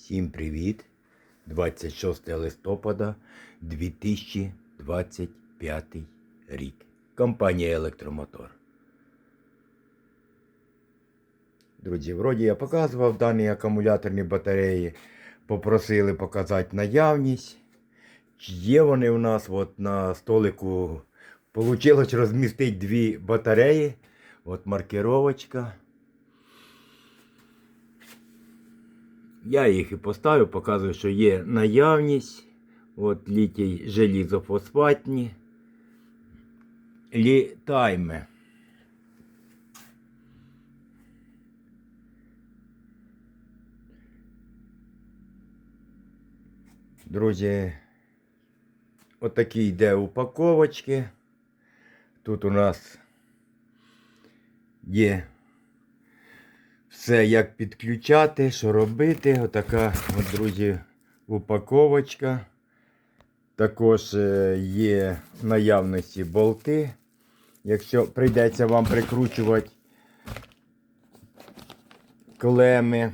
Всім привіт! 26 листопада 2025 рік. Компанія Електромотор. Друзі, вроді я показував дані акумуляторні батареї. Попросили показати наявність. Чи Є вони у нас от на столику. Получилось розмістити дві батареї. От маркировочка. Я їх і поставив, показую, що є наявність. От літій желізофосфатні. Літайми. Друзі, отакі йде упаковочки. Тут у нас є все, як підключати, що робити. Отака, от, друзі, упаковочка. Також е, є в наявності болти. Якщо прийдеться вам прикручувати клеми.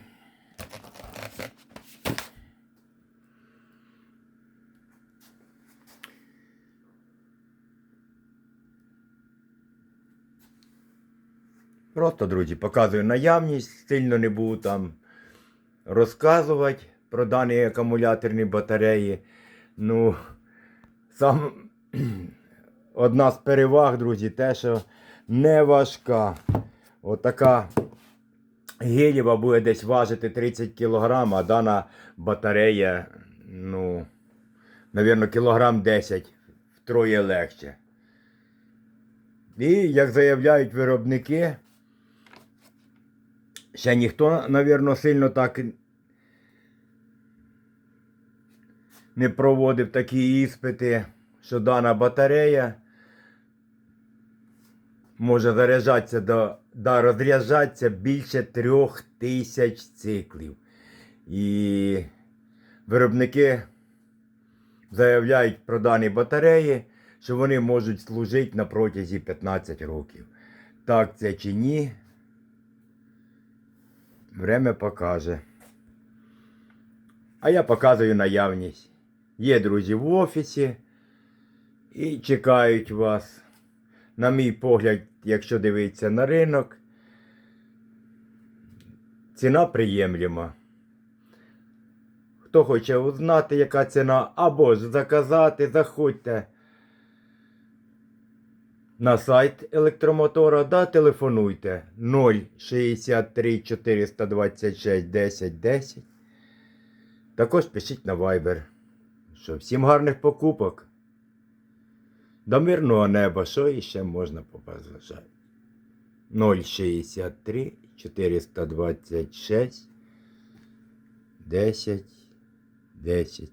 Просто, друзі, показую наявність, сильно не буду там розказувати про дані акумуляторні батареї. Ну, сам одна з переваг, друзі, те, що не важка. Отака гелєва буде десь важити 30 кг, а дана батарея, ну, навірно, кілограм 10 втроє легше. І, як заявляють виробники, ще ніхто, навірно, сильно так не проводив такі іспити, що дана батарея може заряджатися до, да, розряджатися більше трьох тисяч циклів. І виробники заявляють про дані батареї, що вони можуть служити на протязі 15 років. Так це чи ні? Время покаже. А я показую наявність. Є друзі в офісі і чекають вас. На мій погляд, якщо дивитися на ринок, ціна приємлема. Хто хоче узнати, яка ціна, або ж заказати, заходьте на сайт електромотора да телефонуйте 063 426 10 10. Також пишіть на Viber. Що всім гарних покупок. До мирного неба, що іще можна побажати? 063 426 10 10